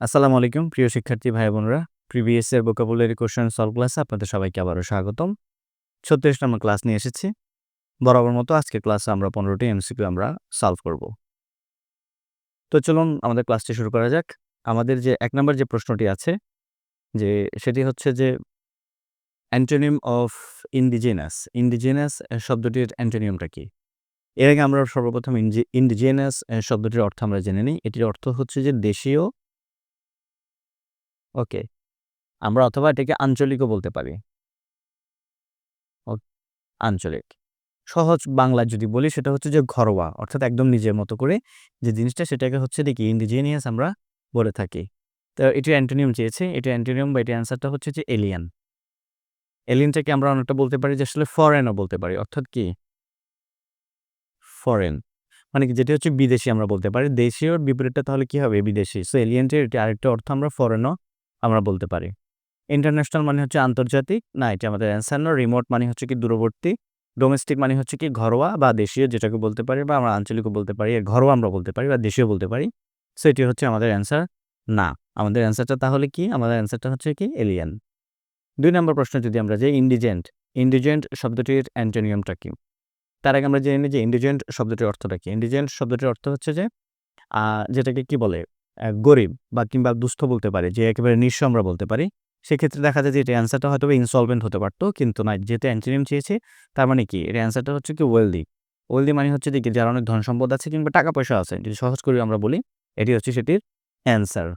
আসসালামু আলাইকুম, প্রিয় শিক্ষার্থী ভাই বোনরা। প্রিভিয়াস এর ভোকাবুলারি কোশ্চেন সলভ ক্লাসে আপনাদের সবাইকে আবারও স্বাগতম। ছত্রিশ নম্বর ক্লাস নিয়ে এসেছি। বরাবর মতো আজকে ক্লাসে আমরা পনেরোটি এমসিকিউ আমরা সলভ করব। তো চলুন আমাদের ক্লাসটি শুরু করা যাক। আমাদের যে এক নম্বর যে প্রশ্নটি আছে, যে সেটি হচ্ছে যে অ্যান্টোনিয়াম অফ ইন্ডিজিনাস ইন্ডিজিনাস শব্দটির অ্যান্টোনিয়ামটা কি? এর আগে আমরা সর্বপ্রথম ইন্ডিজিনাস শব্দটির অর্থ আমরা জেনে নিই। এটির অর্থ হচ্ছে যে দেশীয় ওকে। আমরা অথবা এটাকে আঞ্চলিকও বলতে পারি। আঞ্চলিক। সহজ বাংলা যদি বলি, সেটা হচ্ছে যে ঘরোয়া, অর্থাৎ একদম নিজের মতো করে যে জিনিসটা, সেটাকে হচ্ছে দেখি ইন্ডিজিনিয়াস আমরা বলে থাকি। তো এটি অ্যান্টোনিয়াম চেয়েছে এটি অ্যান্টোনিয়াম বা এটি অ্যান্সারটা হচ্ছে যে এলিয়ান এলিয়ানটাকে আমরা অনেকটা বলতে পারি যে আসলে ফরেনও বলতে পারি, অর্থাৎ কি? ফরেন মানে যেটি হচ্ছে বিদেশি আমরা বলতে পারি। দেশীয় বিপরীতটা তাহলে কি হবে? বিদেশি। সো এলিয়েন্টের এটি আরেকটা অর্থ আমরা ফরেনও আমরা বলতে পারি। ইন্টারন্যাশনাল মানে হচ্ছে আন্তর্জাতিক, না, এটা আমাদের অ্যান্সার না। রিমোট মানে হচ্ছে কি দূরবর্তী ডোমেস্টিক মানে হচ্ছে কি ঘরোয়া বা দেশীয় যেটাকে বলতে পারি বা আমরা আঞ্চলিকও বলতে পারি ঘরোয়া আমরা বলতে পারি বা দেশীয় বলতে পারি। সেটি হচ্ছে আমাদের অ্যান্সার না। আমাদের অ্যান্সারটা তাহলে কি? আমাদের অ্যান্সারটা হচ্ছে কি এলিয়ান দুই নম্বর প্রশ্ন যদি আমরা যে ইন্ডিজেন্ট ইন্ডিজেন্ট শব্দটির অ্যান্টোনিয়ামটা কি? তার আগে আমরা জেনে নিই যে ইন্ডিজেন্ট শব্দটির অর্থটা কি? ইন্ডিজেন্ট শব্দটির অর্থ হচ্ছে যে যেটাকে কি বলে? গরিব বা কিংবা দুস্থ বলতে পারি, যে একেবারে নিঃস্ব আমরা বলতে পারি, সেক্ষেত্রে দেখা যায় যে এটা অ্যান্সারটা হয়তো ইনসলভেন্ট হতে পারতো, কিন্তু না, যেহেতু অ্যান্টিনিয়াম চেয়েছে, তার মানে কি? এর অ্যান্সারটা হচ্ছে কি ওয়েলদি ওয়েলদি মানে হচ্ছে কি? যার অনেক ধন সম্পদ আছে কিংবা টাকা পয়সা আছে, যদি সহজ করে আমরা বলি, এটি হচ্ছে সেটির অ্যান্সার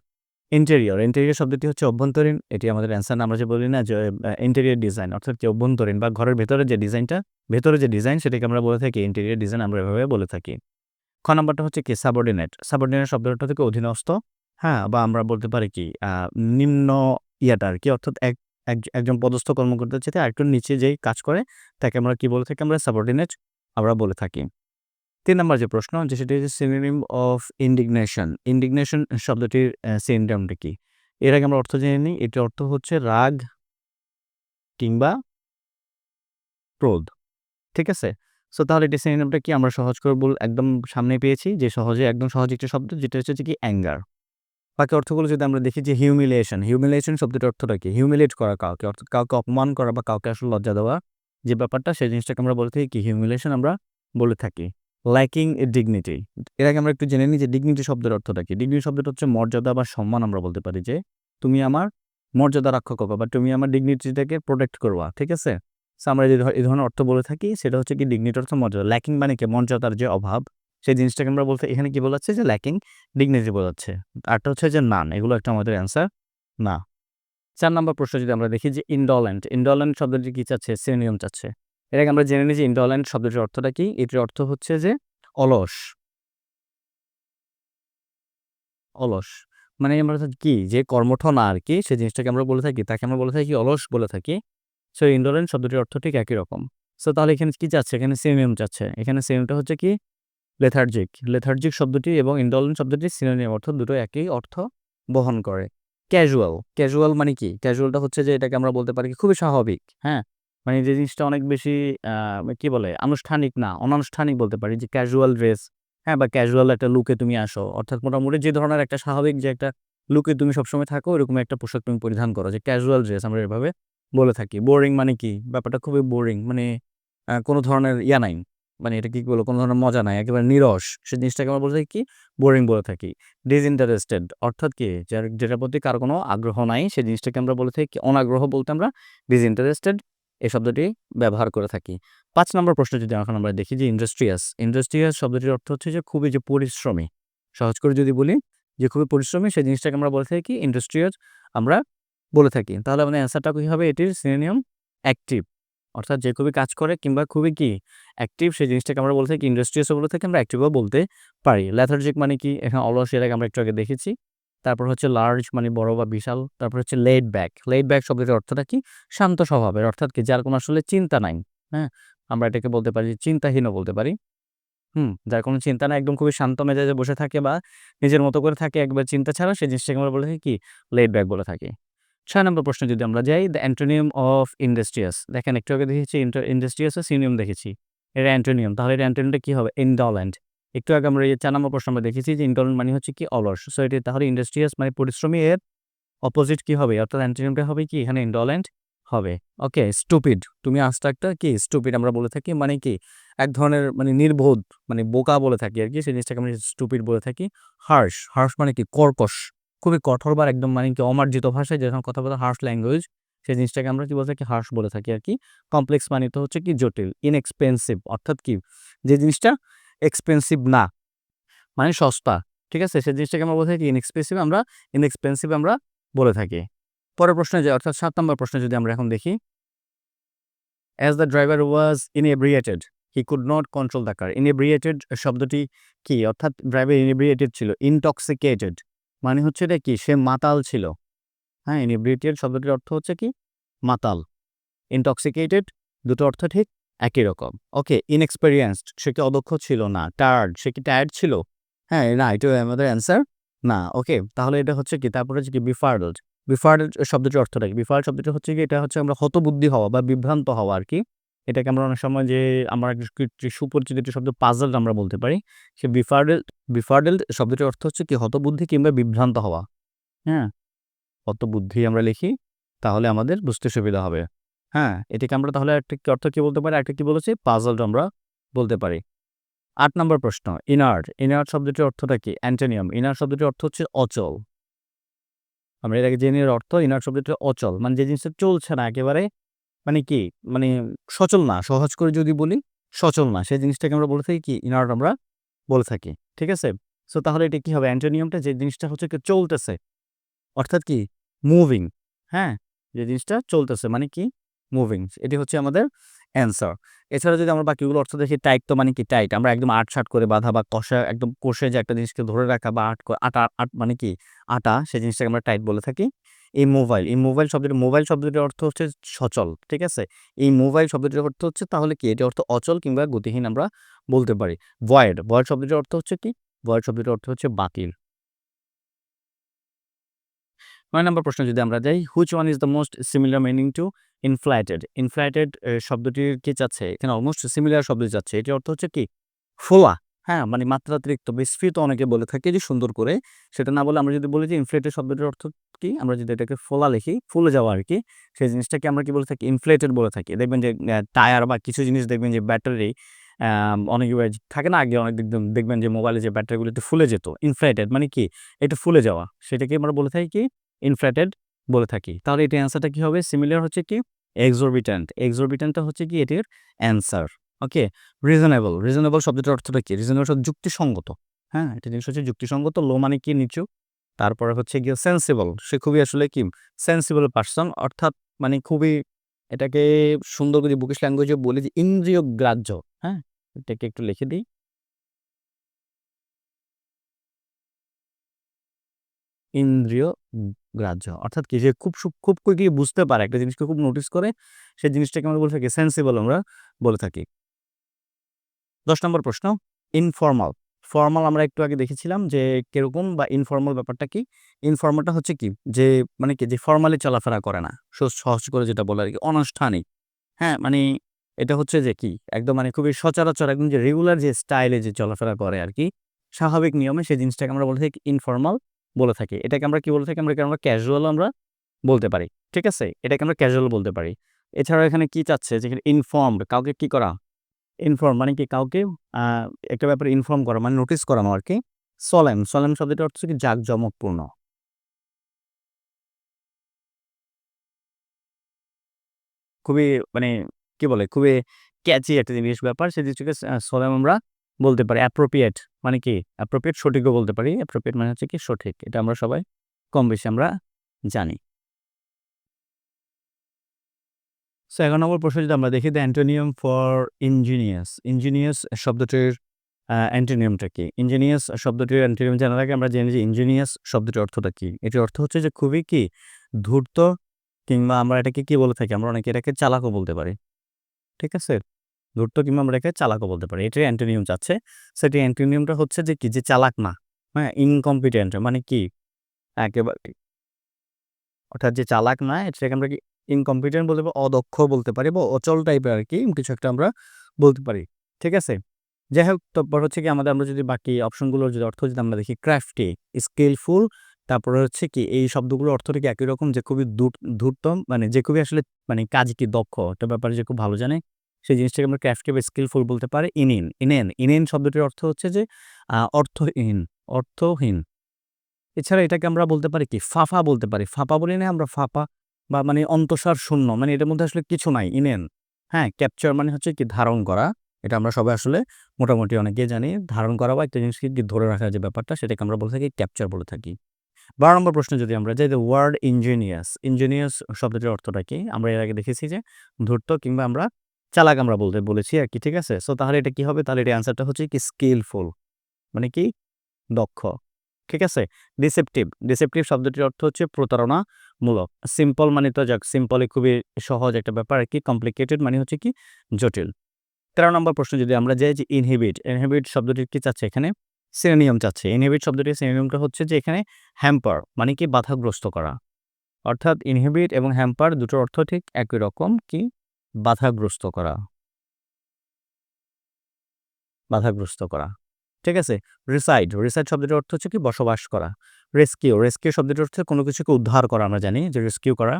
ইন্টেরিয়র ইন্টেরিয়র শব্দটি হচ্ছে অভ্যন্তরীণ, এটি আমাদের অ্যান্সার আমরা যে বলি না যে ইন্টেরিয়র ডিজাইন অর্থাৎ কি অভ্যন্তরীণ বা ঘরের ভেতরে যে ডিজাইনটা ভেতরে যে ডিজাইন সেটাকে আমরা বলে থাকি ইন্টেরিয়র ডিজাইন আমরা এভাবে বলে থাকি। খ নাম্বারটা হচ্ছে কি সাবঅর্ডিনেট সাবঅর্ডিনেট শব্দটা থেকে অধীনস্থ। হ্যাঁ বা আমরা বলতে পারি কি নিম্ন ইয়াটা আর কি, অর্থাৎ এক একজন পদস্থ কর্মকর্তার চেয়ে আরেকটু নিচে যেই কাজ করে, তাকে আমরা কি বলে থাকি? আমরা সাবঅর্ডিনেট আমরা বলে থাকি। তিন নম্বর যে প্রশ্ন, যে সেটি হচ্ছে সিনোনিম অফ ইন্ডিগনেশন ইন্ডিগনেশন শব্দটির সিনোনিমটা কি? এর আগে আমরা অর্থ জেনে নিই এটির অর্থ হচ্ছে রাগ কিংবা ক্রোধ। ঠিক আছে? সো তাহলে এটি সিনোনিমটা কি আমরা সহজ করে বল, একদম সামনে পেয়েছি, যে সহজে একদম সহজ একটি শব্দ, যেটা হচ্ছে কি অ্যাঙ্গার বাকি অর্থগুলো যদি আমরা দেখি যে হিউমিলিয়েশন হিউমিলিয়েশন শব্দটির অর্থটা কি? হিউমিলেট করা কাউকে, অর্থাৎ কাউকে অপমান করা বা কাউকে আসলে লজ্জা দেওয়া, যে ব্যাপারটা, সেই জিনিসটাকে আমরা বলে থাকি কি? হিউমিলেশন আমরা বলে থাকি। ল্যাকিং এ ডিগনিটি এর আগে আমরা একটু জেনে নিই যে ডিগনিটি শব্দের অর্থটা কি? ডিগনিটি শব্দটা হচ্ছে মর্যাদা বা সম্মান আমরা বলতে পারি যে, তুমি আমার মর্যাদা রক্ষা করবা বা তুমি আমার ডিগনিটিটাকে প্রোটেক্ট করবা ঠিক আছে? আমরা যে এই ধরনের অর্থ বলে থাকি, সেটা হচ্ছে কি ডিগনিটি অর্থ মর্যাদা। ল্যাকিং মানে কি? মর্যাদার যে অভাব। সেই জিনিসটাকে আমরা বলতে, এখানে কি বলাচ্ছে যে ল্যাকিং ডিগনিটি বোঝাচ্ছে আরটা হচ্ছে যে নান এগুলো একটা আমাদের অ্যান্সার না। চার নম্বর প্রশ্ন যদি আমরা দেখি যে ইন্ডলেন্ট ইন্ডলেন্ট শব্দটি কি চাচ্ছে? সিনোনিয়াম চাচ্ছে। আগে আমরা জেনে নিই যে ইন্ডলেন্ট শব্দটির অর্থটা কি? এটির অর্থ হচ্ছে যে অলস। অলস। মানে আমরা কি? যে কর্মঠ না আর কি, সেই জিনিসটাকে আমরা বলে থাকি, তাকে আমরা বলে থাকি অলস বলে থাকি। সো ইন্ডলেন্ট শব্দটির অর্থ ঠিক একই রকম। সো তাহলে এখানে কি চাচ্ছে এখানে সিনোনিয়াম চাচ্ছে এখানে সিনোনিয়ামটা হচ্ছে কি? লেথার্জিক লেথার্জিক শব্দটি এবং ইন্ডলেন্ট শব্দটি সিনোনিয়াম অর্থ দুটো একই অর্থ বহন করে। ক্যাজুয়াল ক্যাজুয়াল মানে কি? ক্যাজুয়ালটা হচ্ছে যে এটাকে আমরা বলতে পারি খুবই স্বাভাবিক হ্যাঁ? মানে যে জিনিসটা অনেক বেশি কি বলে? আনুষ্ঠানিক না, অনানুষ্ঠানিক বলতে পারি। যে ক্যাজুয়াল ড্রেস হ্যাঁ? বা ক্যাজুয়াল একটা লুকে তুমি আসো। অর্থাৎ মোটামুটি যে ধরনের একটা স্বাভাবিক যে একটা লুকে তুমি সবসময় থাকো ওরকম একটা পোশাক তুমি পরিধান করো। যে ক্যাজুয়াল ড্রেস আমরা এভাবে বলে থাকি। বোরিং মানে কি? ব্যাপারটা খুবই বোরিং। মানে কোনো ধরনের ইয়া নাই। মানে এটা কি বলব? কোনো ধরনের মজা নাই। একেবারে নিরস। সেই জিনিসটাকে আমরা বলে থাকি কি বোরিং বলে থাকি। ডিসইন্টারেস্টেড অর্থাৎ কি? যার, যেটার প্রতি কার কোনো আগ্রহ নাই সেই জিনিসটাকে আমরা বলে থাকি অনাগ্রহ বলতে আমরা ডিসইন্টারেস্টেড এই শব্দটি ব্যবহার করে থাকি। পাঁচ নম্বর প্রশ্ন যদি এখন আমরা দেখি যে ইন্ডাস্ট্রিয়াস ইন্ডাস্ট্রিয়াস শব্দটির অর্থ হচ্ছে যে খুবই যে পরিশ্রমী। সহজ করে যদি বলি যে খুবই পরিশ্রমী সেই জিনিসটাকে আমরা বলে থাকি ইন্ডাস্ট্রিয়াস আমরা বলে থাকি। তাহলে আমাদের অ্যান্সারটা কী হবে? এটির সিনিয়ম অ্যাক্টিভ অর্থাৎ যে খুবই কাজ করে কিংবা খুবই কি অ্যাক্টিভ সেই জিনিসটাকে আমরা বলে থাকি ইন্ডাস্ট্রিয়াসও বলে থাকি, আমরা অ্যাক্টিভও বলতে পারি। ল্যাথার্জিক মানে কি? এখানে অলস আগে আমরা একটু আগে দেখেছি। তারপর হচ্ছে লার্জ মানে বড় বা বিশাল। তারপর হচ্ছে লেড ব্যাক লেড ব্যাক শব্দটির অর্থটা কি? শান্ত স্বভাবের। অর্থাৎ কি? যার কোনো আসলে চিন্তা নাই। হ্যাঁ? আমরা এটাকে বলতে পারি চিন্তাহীনও বলতে পারি। হুম? যার কোনো চিন্তা না একদম খুবই শান্ত মেজাজে বসে থাকে বা নিজের মতো করে থাকে, একবার চিন্তা ছাড়া সেই জিনিসটাকে আমরা বলে থাকি কি? লেড ব্যাক বলে থাকি। ছয় নম্বর প্রশ্ন যদি আমরা যাই দ্য অ্যান্টোনিয়াম অফ ইন্ডাস্ট্রিয়াস দেখেন, একটু আগে দেখেছি ইন্ডাস্ট্রিয়াস সিনিয়ম দেখেছি। এটা অ্যান্টোনিয়াম তাহলে এটা অ্যান্টোনিয়ামটা কী হবে? ইন্ডলেন্ট একটু আগে আমরা এই চার নম্বর প্রশ্ন আমরা দেখেছি যে ইন্টলেন্ট মানে হচ্ছে কি? অলস। সো এটি তাহলে ইন্ডাস্ট্রিয়াস মানে পরিশ্রমী, এর অপোজিট কি হবে? অর্থাৎ অ্যান্টোনিয়ামটা হবে কি? এখানে ইন্ডোলেন্ট হবে। ওকে স্টুপিড তুমি আজটা একটা কি? স্টুপিড আমরা বলে থাকি মানে কি? এক ধরনের মানে নির্বোধ মানে বোকা বলে থাকি আর কি সেই জিনিসটাকে আমরা স্টুপিড বলে থাকি। হার্শ হার্শ মানে কি? কর্কশ। খুবই কঠোর বা একদম মানে কি অমার্জিত ভাষায় যখন কথা বলে হার্শ ল্যাঙ্গুয়েজ সেই জিনিসটাকে আমরা কি বলে থাকি হার্শ বলে থাকি আর কি। কমপ্লেক্স মানে তো হচ্ছে কি জটিল ইনএক্সপেন্সিভ অর্থাৎ কি যে জিনিসটা এক্সপেন্সিভ না মানে সস্তা, ঠিক আছে? সেই জিনিসটাকে আমরা বলে থাকি ইনএক্সপেন্সিভ আমরা ইনএক্সপেন্সিভ আমরা বলে থাকি। পরের প্রশ্নে যে অর্থাৎ সাত নম্বর প্রশ্নে যদি আমরা এখন দেখি। As the driver was inebriated he could not control the car inebriated শব্দটি কি? অর্থাৎ ড্রাইভার ইনএব্রিয়েটেড ছিল ইনটক্সিকেটেড মানে হচ্ছে এটা কি? সে মাতাল ছিল। হ্যাঁ ইনএব্রিয়েটেড শব্দটির অর্থ হচ্ছে কি? মাতাল। ইনটক্সিকেটেড দুটো অর্থ ঠিক একই রকম। ওকে ইনএক্সপেরিয়েন্সড সে কি অদক্ষ ছিল না? টায়ার্ড সে কি টায়ার্ড ছিল? হ্যাঁ না এটা আমাদের অ্যান্সার না। ওকে তাহলে এটা হচ্ছে কি? তারপরে হচ্ছে কি? বিফার্ডলড বিফার্ডলড শব্দটির অর্থটা কি? বিফার্ড শব্দটি হচ্ছে কি? এটা হচ্ছে আমরা হতবুদ্ধি হওয়া বা বিভ্রান্ত হওয়া আর কি। এটাকে আমরা অনেক সময় যে আমরা একটি সুপরিচিত একটি শব্দ পাজলড আমরা বলতে পারি, সে বিফার্ডেল বিফার্ডেলড শব্দটির অর্থ হচ্ছে কি? হতবুদ্ধি কিংবা বিভ্রান্ত হওয়া। হ্যাঁ? হতবুদ্ধি আমরা লিখি, তাহলে আমাদের বুঝতে সুবিধা হবে। হ্যাঁ? এটাকে আমরা তাহলে একটা অর্থ কি বলতে পারি? একটা কি বলেছি? পাজলড আমরা বলতে পারি। আট নম্বর প্রশ্ন ইনার্ট ইনার্ট শব্দটির অর্থটা কি? অ্যান্টোনিয়াম ইনার শব্দটির অর্থ হচ্ছে অচল। আমরা এর আগে জেনে অর্থ ইনার শব্দটি অচল মানে যে জিনিসটা চলছে না, একেবারে মানে কি? মানে সচল না, সহজ করে যদি বলি, সচল না। সেই জিনিসটাকে আমরা বলে থাকি কি? ইনার্ট আমরা বলে থাকি, ঠিক আছে? সো তাহলে এটা কি হবে? অ্যান্টোনিয়ামটা যে জিনিসটা হচ্ছে চলতেছে। অর্থাৎ কি? মুভিং হ্যাঁ? যে জিনিসটা চলতেছে মানে কি? মুভিং এটি হচ্ছে আমাদের অ্যান্সার এছাড়া যদি আমরা বাকিগুলো অর্থ দেখি টাইট তো মানে কি টাইট আমরা একদম আট শাট করে বাঁধা বা কষা, একদম কষে যে একটা জিনিসকে ধরে রাখা বা আট আটা, আট মানে কি? আটা, সেই জিনিসটাকে আমরা টাইট বলে থাকি। এই মোবাইল এই মোবাইল শব্দটি মোবাইল শব্দটির অর্থ হচ্ছে সচল, ঠিক আছে? এই মোবাইল শব্দটির অর্থ হচ্ছে তাহলে কি? এটি অর্থ অচল কিংবা গতিহীন আমরা বলতে পারি। ভয়েড ভয়েড শব্দটির অর্থ হচ্ছে কি? ভয়েড শব্দটির অর্থ হচ্ছে বাতিল। নয় নম্বর প্রশ্ন যদি আমরা যাই which one is the most similar meaning to inflated inflated শব্দটির কি চাচ্ছে এখানে অলমোস্ট সিমিলার শব্দ যাচ্ছে। এটির অর্থ হচ্ছে কি? ফোলা। হ্যাঁ মানে মাত্রাতিরিক্ত। বিস্ফৃত অনেকে বলে থাকে যে সুন্দর করে। সেটা না বলে আমরা যদি বলি যে ইনফ্লেটেড শব্দটির অর্থ কি? আমরা যদি এটাকে ফোলা লিখি, ফুলে যাওয়া আর কি, সেই জিনিসটাকে আমরা কি বলে থাকি? ইনফ্লেটেড বলে থাকি। দেখবেন যে টায়ার বা কিছু জিনিস দেখবেন যে ব্যাটারি অনেক থাকে না আগে অনেক দেখবেন যে মোবাইলে যে ব্যাটারিগুলো একটু ফুলে যেত। ইনফ্লেটেড মানে কি? এটা ফুলে যাওয়া। সেটাকে আমরা বলে থাকি কি? ইনফ্লেটেড বলে থাকি। তাহলে এটির অ্যান্সারটা কি হবে? সিমিলার হচ্ছে কি? এক্সোরবিট্যান্ট এক্সোরবিট্যান্টটা হচ্ছে কি? এটির অ্যান্সার ওকে রিজনেবল রিজনেবল শব্দটার অর্থটা কি? রিজনেবল শব্দ যুক্তিসঙ্গত। হ্যাঁ? এটা জিনিস হচ্ছে যুক্তিসঙ্গত লো মানে কি? নিচু। তারপরে হচ্ছে গিয়ে সেন্সিবল সে খুবই আসলে কি? সেন্সিবল পার্সন অর্থাৎ মানে খুবই এটাকে সুন্দর করে বুকিশ ল্যাঙ্গুয়েজে বলি যে ইন্দ্রিয় গ্রাহ্য হ্যাঁ? এটাকে একটু লিখে দিই। ইন্দ্রিয় গ্রাহ্য। অর্থাৎ কি? যে খুব খুব কি বুঝতে পারে, একটা জিনিসকে খুব নোটিস করে সেই জিনিসটাকে আমরা বলে থাকি সেন্সিবল আমরা বলে থাকি। দশ নম্বর প্রশ্ন ইনফর্মাল ফর্মাল আমরা একটু আগে দেখেছিলাম যে কীরকম বা ইনফর্মাল ব্যাপারটা কি? ইনফর্মালটা হচ্ছে কি? যে মানে কি? যে ফর্মালি চলাফেরা করে না। সহজ করে যেটা বলে আর কি অনানুষ্ঠানিক হ্যাঁ মানে এটা হচ্ছে যে কি? একদম মানে খুবই সচরাচর একদম যে রেগুলার যে স্টাইলে যে চলাফেরা করে আর কি, স্বাভাবিক নিয়মে সেই জিনিসটাকে আমরা বলে থাকি ইনফর্মাল বলে থাকি। এটাকে আমরা কি বলে থাকি? আমরা আমরা ক্যাজুয়াল আমরা বলতে পারি। ঠিক আছে? এটাকে আমরা ক্যাজুয়াল বলতে পারি। এছাড়াও এখানে কি চাচ্ছে? যেখানে ইনফর্মড কাউকে কি করা? ইনফর্ম মানে কি? কাউকে একটা ব্যাপারে ইনফর্ম করা মানে নোটিস করানো আর কি? সলেম সলেম শব্দটা অর্থ কি? জাঁকজমকপূর্ণ। খুবই মানে কি বলে? খুবই ক্যাচি একটা জিনিস ব্যাপার। সেই জিনিসটাকে সলেম আমরা বলতে পারি অ্যাপ্রোপ্রিয়েট মানে কি? অ্যাপ্রোপ্রিয়েট সঠিকও বলতে পারি। অ্যাপ্রোপ্রিয়েট মানে হচ্ছে কি সঠিক। এটা আমরা সবাই কম বেশি আমরা জানি। সো এগারো নম্বর প্রশ্ন যদি আমরা দেখি the antonym for ingenious ingenious শব্দটির অ্যান্টোনিয়ামটা কি? ইঞ্জিনিয়াস শব্দটির অ্যান্টোনিয়াম জানার আগে আমরা জেনে যে ইঞ্জিনিয়াস শব্দটির অর্থটা কি? এটির অর্থ হচ্ছে যে খুবই কি? ধূর্ত কিংবা আমরা এটাকে কি বলে থাকি? আমরা অনেকে এটাকে চালাকও বলতে পারি। ঠিক আছে? ধূর্ত কিংবা আমরা এটাকে চালাকও বলতে পারি। এটাই অ্যান্টোনিয়াম চাচ্ছে সেটি অ্যান্টোনিয়ামটা হচ্ছে যে কি? যে চালাক না। হ্যাঁ? ইনকম্পিটেন্ট মানে কি? একেবারে। অর্থাৎ যে চালাক না, সেটাকে আমরা কি ইনকম্পিটেন্ট বলতে পারি? অদক্ষ বলতে পারি বা অচল টাইপের আর কি কিছু একটা আমরা বলতে পারি। ঠিক আছে? যাই হোক, তারপর হচ্ছে কি আমাদের আমরা যদি বাকি অপশনগুলোর যদি অর্থ যদি আমরা দেখি ক্রাফটি স্কিলফুল তারপরে হচ্ছে কি এই শব্দগুলোর অর্থটা কি একই রকম? যে খুবই ধূর্ত মানে যে খুবই আসলে মানে কাজ কি দক্ষ? একটা ব্যাপারে যে খুব ভালো জানে। সেই জিনিসটাকে আমরা ক্রাফটি বা স্কিলফুল বলতে পারি ইনিন ইনেন ইনেন শব্দটির অর্থ হচ্ছে যে অর্থহীন অর্থহীন। এছাড়া এটাকে আমরা বলতে পারি কি, ফাফা বলতে পারি। ফাফা বলি না আমরা, ফাফা বা মানে অন্তঃসার শূন্য মানে এটার মধ্যে আসলে কিছু নাই ইনেন হ্যাঁ ক্যাপচার মানে হচ্ছে কি, ধারণ করা। এটা আমরা সবাই আসলে মোটামুটি অনেকে জানি, ধারণ করা বা একটা জিনিসকে ধরে রাখার যে ব্যাপারটা, সেটাকে আমরা বলে থাকি ক্যাপচার বলে থাকি। বারো নম্বর প্রশ্ন যদি আমরা যাই দ্য ওয়ার্ড ইঞ্জিনিয়াস ইঞ্জিনিয়াস শব্দটির অর্থটা কি? আমরা এর আগে দেখেছি যে, ধূর্ত কিংবা আমরা চালাক আমরা বলতে, বলেছি আর কি, ঠিক আছে? সো তাহলে এটা কি হবে? তাহলে এটা অ্যান্সারটা হচ্ছে কি স্কিলফুল মানে কি? দক্ষ, ঠিক আছে? ডিসেপটিভ ডিসেপটিভ শব্দটির অর্থ হচ্ছে প্রতারণামূলক। সিম্পল মানে তো যাক সিম্পলে খুবই সহজ একটা ব্যাপার কি কমপ্লিকেটেড মানে হচ্ছে কি জটিল। তেরো নম্বর প্রশ্ন, যদি আমরা যাই যে ইনহিবিট ইনহিবিট শব্দটির কি চাচ্ছে এখানে? সিনোনিয়াম চাচ্ছে। ইনহিবিট শব্দটির সিনোনিয়ামটা হচ্ছে যে এখানে হ্যাম্পার মানে কি বাধাগ্রস্ত করা। অর্থাৎ ইনহিবিট এবং হ্যাম্পার দুটোর অর্থ ঠিক একই রকম কি? বাধাগ্রস্ত করা। বাধাগ্রস্ত করা। ঠিক আছে? রিসাইড রিসাইড শব্দটির অর্থ হচ্ছে কি? বসবাস করা। রেস্কিউ রেস্কিউ শব্দটির অর্থ কোনো কিছুকে উদ্ধার করা আমরা জানি, যে রেস্কিউ করা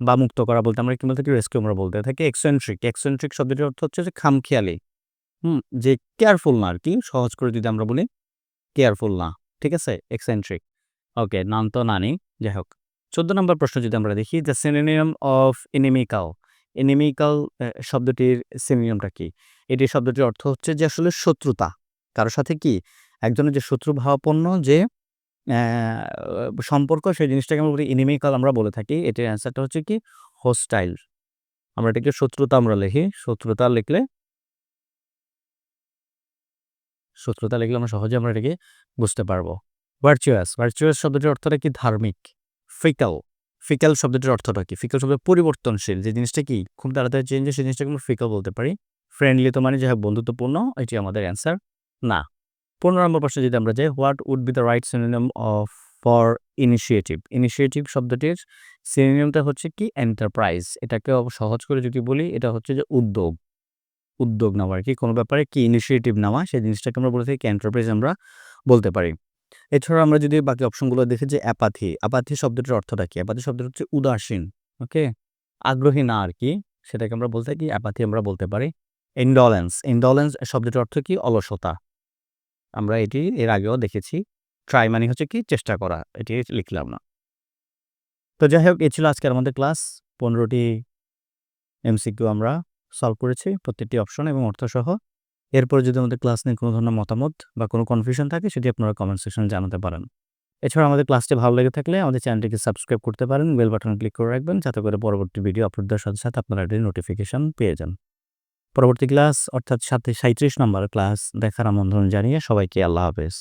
বা মুক্ত করা বলতে আমরা কি বলতে থাকি? রেস্কিউ আমরা বলতে থাকি। এক্সেন্ট্রিক এক্সেন্ট্রিক শব্দটির অর্থ হচ্ছে যে খামখেয়ালি। হুম, যে কেয়ারফুল না আর কি সহজ করে যদি আমরা বলি কেয়ারফুল না। ঠিক আছে? এক্সেন্ট্রিক ওকে নাম তো না নেই। যাই হোক। চোদ্দ নম্বর প্রশ্ন যদি আমরা দেখি দ্য সিনোনিয়াম অফ এনিমিকাল এনিমিকাল শব্দটির সিনোনিয়ামটা কি? এটি শব্দটির অর্থ হচ্ছে যে আসলে শত্রুতা। কারোর সাথে কি? একজনের যে শত্রু ভাবাপন্ন, যে সম্পর্ক, সেই জিনিসটাকে আমরা বলি ইনিমিকাল আমরা বলে থাকি। এটির অ্যান্সারটা হচ্ছে কি? হোস্টাইল আমরা এটাকে শত্রুতা আমরা লিখি। শত্রুতা লিখলে শত্রুতা লিখলে আমরা সহজে আমরা এটাকে বুঝতে পারব। ভার্চুয়াস ভার্চুয়াস শব্দটির অর্থটা কি? ধার্মিক। ফিকাল ফিকাল শব্দটির অর্থটা কি? ফিকাল শব্দ পরিবর্তনশীল যে জিনিসটা কি? খুব তাড়াতাড়ি চেঞ্জ হয় সেই জিনিসটাকে আমরা ফিকাল বলতে পারি। ফ্রেন্ডলি তো মানে যে হয়, বন্ধুত্বপূর্ণ, এটি আমাদের অ্যান্সার না। পনেরো নম্বর প্রশ্নে যদি আমরা যাই what would be the right synonym of for initiative initiative শব্দটির সিনোনিয়ামটা হচ্ছে কি? এন্টারপ্রাইজ এটাকে সহজ করে যদি বলি, এটা হচ্ছে যে উদ্যোগ। উদ্যোগ নেওয়া আর কি। কোনো ব্যাপারে কি ইনিশিয়েটিভ নেওয়া, সেই জিনিসটাকে আমরা বলে থাকি এন্টারপ্রাইজ আমরা বলতে পারি। এছাড়া আমরা যদি বাকি অপশনগুলো দেখি যে অ্যাপাথি অ্যাপাথি শব্দটির অর্থটা কি? অ্যাপাথি শব্দটা হচ্ছে উদাসীন, ওকে? আগ্রহী না আর কি। সেটাকে আমরা বলতে কি? অ্যাপাথি আমরা বলতে পারি। ইন্ডলেন্স ইন্ডলেন্স শব্দটির অর্থ কি? অলসতা। আমরা এটি এর আগেও দেখেছি। ট্রাই মানে হচ্ছে কি? চেষ্টা করা। এটি লিখলাম না। তো যাই হোক, এ ছিল আজকের আমাদের ক্লাস। পনেরোটি এমসিকিউ আমরা সলভ করেছি, প্রত্যেকটি অপশন এবং অর্থসহ। এরপর যদি আমাদের ক্লাস নিয়ে কোনো ধরনের মতামত বা কোনো কনফিউশন থাকে, সেটি আপনারা কমেন্ট সেকশনে জানাতে পারেন। এছাড়া আমাদের ক্লাসটি ভালো লেগে থাকলে আমাদের চ্যানেলটিকে সাবস্ক্রাইব করতে পারেন বেল বাটন ক্লিক করে রাখবেন, যাতে করে পরবর্তী ভিডিও আপলোড দেওয়ার সাথে সাথে আপনারা এটির নোটিফিকেশান পেয়ে যান। পরবর্তী ক্লাস অর্থাৎ সাথে সাঁত্রিশ নম্বর ক্লাস দেখার আমন্ত্রণ জানিয়ে সবাইকে আল্লাহ হাফেজ।